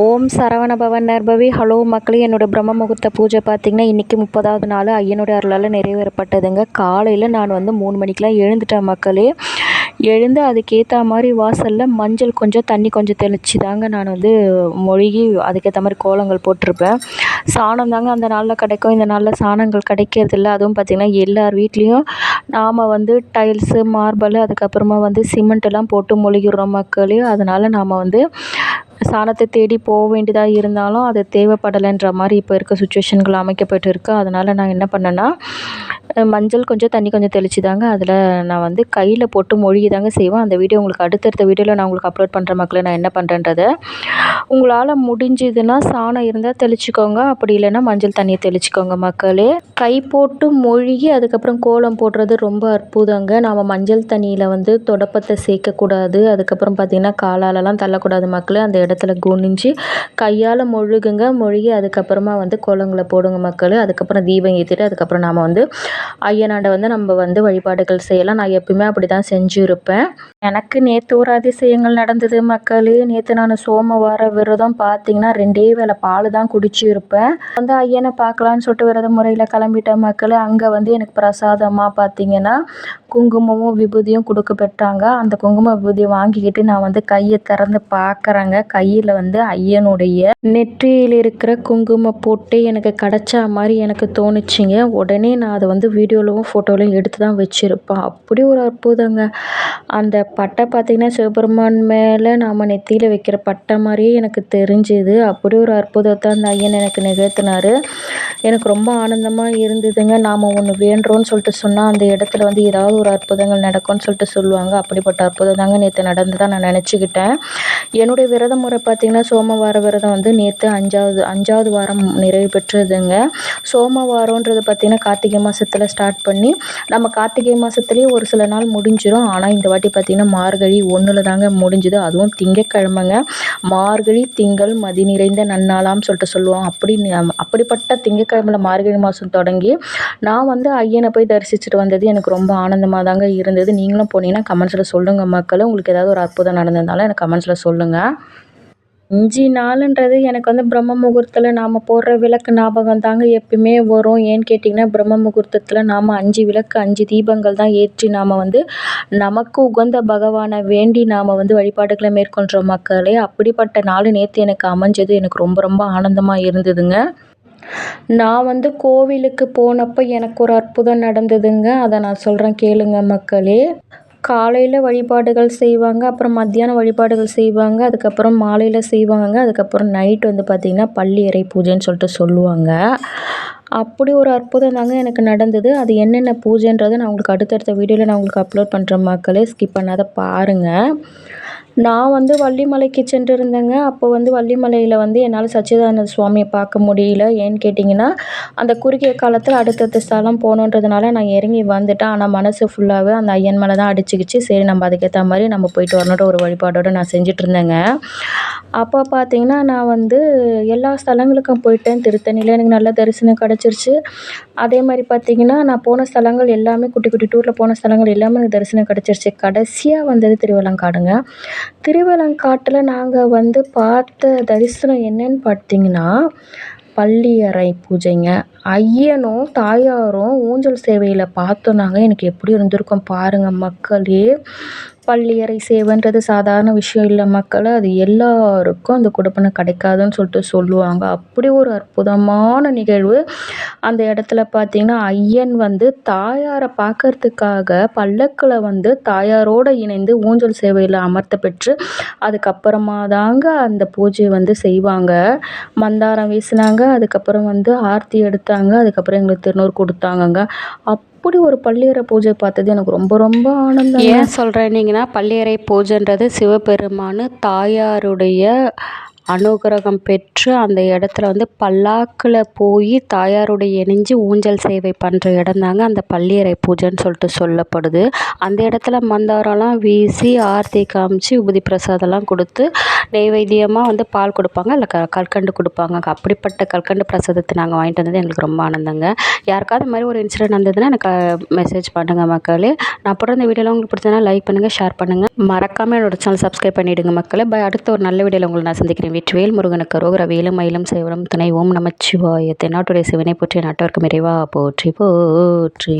ஓம் சரவண பவன் நர்பவி ஹலோ மக்களே என்னோட பிரம்ம முகூர்த்த பூஜை பார்த்திங்கன்னா இன்றைக்கி முப்பதாவது நாள். ஐயனுடைய அருளால் நிறைவேறப்பட்டதுங்க. காலையில் நான் வந்து மூணு மணிக்கெலாம் எழுந்துட்டேன் மக்களே. எழுந்து அதுக்கேற்ற மாதிரி வாசலில் மஞ்சள் கொஞ்சம் தண்ணி கொஞ்சம் தெளித்து தாங்க நான் வந்து மொழுகி அதுக்கேற்ற மாதிரி கோலங்கள் போட்டிருப்பேன். சாணம் தாங்க அந்த நாளில் கிடைக்கும். இந்த நாளில் சாணங்கள் கிடைக்கிறதில்ல. அதுவும் பார்த்திங்கன்னா எல்லார் வீட்லேயும் நாம் வந்து டைல்ஸு மார்பலு அதுக்கப்புறமா வந்து சிமெண்ட்டெல்லாம் போட்டு மொழிகிறோம் மக்களே. அதனால் நாம் வந்து சாணத்தை தேடி போக வேண்டியதாக இருந்தாலும் அது தேவைப்படலைன்ற மாதிரி இப்போ இருக்க சுச்சுவேஷன்கள் அமைக்கப்பட்டு இருக்குது அதனால் நான் என்ன பண்ணேன்னா மஞ்சள் கொஞ்சம் தண்ணி கொஞ்சம் தெளித்து தாங்க அதில் நான் வந்து கையில் போட்டு மொழிகி தாங்க செய்வேன். அந்த வீடியோ உங்களுக்கு அடுத்தடுத்த வீடியோவில் நான் உங்களுக்கு அப்லோட் பண்ணுற மக்களை நான் என்ன பண்ணுறேன்றதை உங்களால் முடிஞ்சதுன்னா சாணம் இருந்தால் தெளிச்சுக்கோங்க. அப்படி இல்லைன்னா மஞ்சள் தண்ணியை தெளிச்சுக்கோங்க மக்களே. கை போட்டு மொழிகி அதுக்கப்புறம் கோலம் போடுறது ரொம்ப அற்புதங்க. நாம் மஞ்சள் தண்ணியில் வந்து தொடப்பத்தை சேர்க்கக்கூடாது. அதுக்கப்புறம் பார்த்திங்கன்னா காலாலலாம் தள்ளக்கூடாது மக்களே. அந்த இடத்துல குனிஞ்சு கையால் மொழுகுங்க மொழுகி அதுக்கப்புறமா வந்து கோலங்களை போடுங்க மக்கள். அதுக்கப்புறம் தீபம் ஏற்றிட்டு அதுக்கப்புறம் நாம் வந்து ஐயனாண்டை வந்து நம்ம வந்து வழிபாடுகள் செய்யலாம். நான் எப்பயுமே அப்படி தான் செஞ்சுருப்பேன். எனக்கு நேற்று ஒரு அதிசயங்கள் நடந்தது மக்களே. நேற்று நான் சோமவார விரதம் பார்த்தீங்கன்னா ரெண்டே வேளை பால் தான் குடிச்சிருப்பேன். வந்து ஐயனை பார்க்கலான்னு சொல்லிட்டு விரத முறையில் கிளம்பிட்ட மக்கள். அங்கே வந்து எனக்கு பிரசாதமாக பார்த்தீங்கன்னா குங்குமமும் விபூதியும் கொடுக்க பெற்றாங்க அந்த குங்கும விபூதியை வாங்கிக்கிட்டு நான் வந்து கையை திறந்து பார்க்குறேங்க கையில் வந்து ஐயனுடைய நெற்றியில் இருக்கிற குங்கும போட்டு எனக்கு கிடச்சா மாதிரி எனக்கு தோணுச்சுங்க. உடனே நான் அதை வந்து வீடியோவிலும் ஃபோட்டோலையும் எடுத்து தான் வச்சுருப்பேன். அப்படி ஒரு அற்புதங்க. அந்த பட்டை பார்த்திங்கன்னா சிவபெருமான் மேலே நாம் நெத்தியில் வைக்கிற பட்டை மாதிரியே எனக்கு தெரிஞ்சுது. அப்படி ஒரு அற்புதத்தை அந்த ஐயன் எனக்கு நிகழ்த்தினார். எனக்கு ரொம்ப ஆனந்தமாக இருந்ததுங்க. நாம் ஒன்று வேண்டுறோன்னு சொல்லிட்டு சொன்னால் அந்த இடத்துல வந்து ஏதாவது ஒரு அற்புதங்கள் நடக்கும்னு சொல்லிட்டு சொல்லுவாங்க. அப்படிப்பட்ட அற்புதம் தாங்க நேற்று நடந்ததாக நான் நினச்சிக்கிட்டேன். என்னுடைய விரதம் முறை பார்த்திங்கன்னா சோமவார விரதம் வந்து நேற்று அஞ்சாவது அஞ்சாவது வாரம் நிறைவு பெற்றதுங்க. சோமவாரன்றது பார்த்திங்கன்னா கார்த்திகை மாதத்தில் ஸ்டார்ட் பண்ணி நம்ம கார்த்திகை மாதத்துலேயே ஒரு சில நாள் முடிஞ்சிடும் ஆனால் இந்த வாட்டி பார்த்திங்கன்னா மார்கழி ஒன்றில் தாங்க முடிஞ்சுது. அதுவும் திங்கக்கிழமைங்க. மார்கழி திங்கள் மதி நிறைந்த நன்னாளாம் சொல்லிட்டு சொல்லுவோம். அப்படி அப்படிப்பட்ட திங்கக்கிழமையில் மார்கழி மாதம் தொடங்கி நான் வந்து ஐயனை போய் தரிசிச்சுட்டு வந்தது எனக்கு ரொம்ப ஆனந்தமாக தாங்க இருந்தது. நீங்களும் போனீங்கன்னா கமெண்ட்ஸில் சொல்லுங்கள் மக்கள். உங்களுக்கு ஏதாவது ஒரு அற்புதம் நடந்திருந்தாலும் எனக்கு கமெண்ட்ஸில் சொல்லுங்கள் அஞ்சு நாளுன்றது எனக்கு வந்து பிரம்ம முகூர்த்தத்தில் நாம் போடுற விளக்கு ஞாபகம் தாங்க எப்பயுமே வரும். ஏன்னு கேட்டிங்கன்னா பிரம்ம முகூர்த்தத்தில் நாம் அஞ்சு விளக்கு அஞ்சு தீபங்கள் தான் ஏற்றி நாம் வந்து நமக்கு உகந்த பகவானை வேண்டி நாம் வந்து வழிபாடுகளை மேற்கொள்கிறோம் மக்களே. அப்படிப்பட்ட நாள் நேற்று எனக்கு அமைஞ்சது. எனக்கு ரொம்ப ரொம்ப ஆனந்தமாக இருந்ததுங்க. நான் வந்து கோவிலுக்கு போனப்போ எனக்கு ஒரு அற்புதம் நடந்ததுங்க. அதை நான் சொல்கிறேன் கேளுங்க மக்களே. காலையில் வழிபாடுகள் செய்வாங்க அப்புறம் மத்தியானம் வழிபாடுகள் செய்வாங்க அதுக்கப்புறம் மாலையில் செய்வாங்க அதுக்கப்புறம் நைட் வந்து பார்த்திங்கன்னா பள்ளி அறை பூஜைன்னு சொல்லிட்டு சொல்லுவாங்க. அப்படி ஒரு அற்புதம் தாங்க எனக்கு நடந்தது. அது என்னென்ன பூஜைன்றதை நான் உங்களுக்கு அடுத்தடுத்த வீடியோவில் நான் உங்களுக்கு அப்லோட் பண்ணுற மக்களே ஸ்கிப் பண்ணாத பாருங்கள் நான் வந்து வள்ளிமலைக்கு சென்றிருந்தேங்க அப்போ வந்து வள்ளிமலையில் வந்து என்னால் சச்சிதானந்த சுவாமியை பார்க்க முடியல. ஏன்னு கேட்டிங்கன்னா அந்த குறுகிய காலத்தில் அடுத்தடுத்த ஸ்தலம் போகணுன்றதுனால நான் இறங்கி வந்துட்டேன். ஆனால் மனசு ஃபுல்லாகவே அந்த ஐயன் மேலே தான் அடிச்சுக்கிச்சு. சரி நம்ம அதுக்கேற்ற மாதிரி நம்ம போயிட்டு வரணுன்ற ஒரு வழிபாடோடு நான் செஞ்சிட்ருந்தேங்க அப்போ பார்த்தீங்கன்னா நான் வந்து எல்லா ஸ்தலங்களுக்கும் போயிட்டேன். திருத்தணியில் எனக்கு நல்ல தரிசனம் கிடச்சிருச்சு. அதே மாதிரி பார்த்தீங்கன்னா நான் போன ஸ்தலங்கள் எல்லாமே குட்டி குட்டி டூரில் போன ஸ்தலங்கள் எல்லாமே எனக்கு தரிசனம் கிடச்சிருச்சு. கடைசியாக வந்தது திருவள்ளங்காடுங்க திருவலங்காட்டில் நாங்கள் வந்து பார்த்த தரிசனம் என்னன்னு பார்த்தீங்கன்னா பள்ளியறை பூஜைங்க. ஐயனும் தாயாரும் ஊஞ்சல் சேவையில் பார்த்தோன்னாங்க எனக்கு எப்படி இருந்திருக்கும் பாருங்கள் மக்களே. பள்ளியறை சேவைன்றது சாதாரண விஷயம் இல்லை மக்களே. அது எல்லாருக்கும் அந்த கொடுப்பனை கிடைக்காதுன்னு சொல்லிட்டு சொல்லுவாங்க. அப்படி ஒரு அற்புதமான நிகழ்வு. அந்த இடத்துல பார்த்திங்கன்னா ஐயன் வந்து தாயாரை பார்க்கறதுக்காக பல்லக்கில் வந்து தாயாரோடு இணைந்து ஊஞ்சல் சேவையில் அமர்த்த பெற்று அதுக்கப்புறமா தாங்க அந்த பூஜையை வந்து செய்வாங்க. மந்தாரம் வீசினாங்க அதுக்கப்புறம் வந்து ஆர்த்தி எடுத்தாங்க அதுக்கப்புறம் எங்களுக்கு திருநூறு கொடுத்தாங்கங்க. அப் அப்படி ஒரு பள்ளியறை பூஜை பார்த்தது? எனக்கு ரொம்ப ரொம்ப ஆனந்தம் ஏன் சொல்கிறேன்னீங்கன்னா பள்ளியறை பூஜைன்றது சிவபெருமான் தாயாருடைய அனுகிரகம் பெற்று அந்த இடத்துல வந்து பல்லாக்கில் போய் தாயாருடைய இணைஞ்சு ஊஞ்சல் சேவை பண்ணுற இடந்தாங்க அந்த பள்ளியறை பூஜைன்னு சொல்லிட்டு சொல்லப்படுது. அந்த இடத்துல மந்தாரம்லாம் வீசி ஆர்த்தி காமிச்சு உபதி பிரசாதம்லாம் கொடுத்து நெய்வேத்தியமாக வந்து பால் கொடுப்பாங்க இல்லை க கற்கண்டு கொடுப்பாங்க. அப்படிப்பட்ட கற்கண்டு பிரசாதத்தை நாங்கள் வாங்கிட்டு வந்தது எங்களுக்கு ரொம்ப ஆனந்தங்க. யாருக்காவது மாதிரி ஒரு இன்சிடென்ட் வந்ததுன்னா எனக்கு மெசேஜ் பண்ணுங்கள் மக்களே. நான் போடுற இந்த வீடியோவில் உங்களுக்கு பிடிச்சதுனா லைக் பண்ணுங்கள் ஷேர் பண்ணுங்கள் மறக்காமல் என்னோடய சேனல் சப்ஸ்கிரைப் பண்ணிவிடுங்க மக்களே. பை அடுத்த ஒரு நல்ல வீடியோவில் உங்களை நான் சந்திக்கிறேன். வெற்றிவேல் முருகனுக்கு ரோகர வேலும் மயிலும் சேவலும் துணை ஓம் நமச்சிவாய. தென்னாட்டுடைய சிவனை போற்றி நாட்டவர்க்கும் இறைவா போற்றி போற்றி.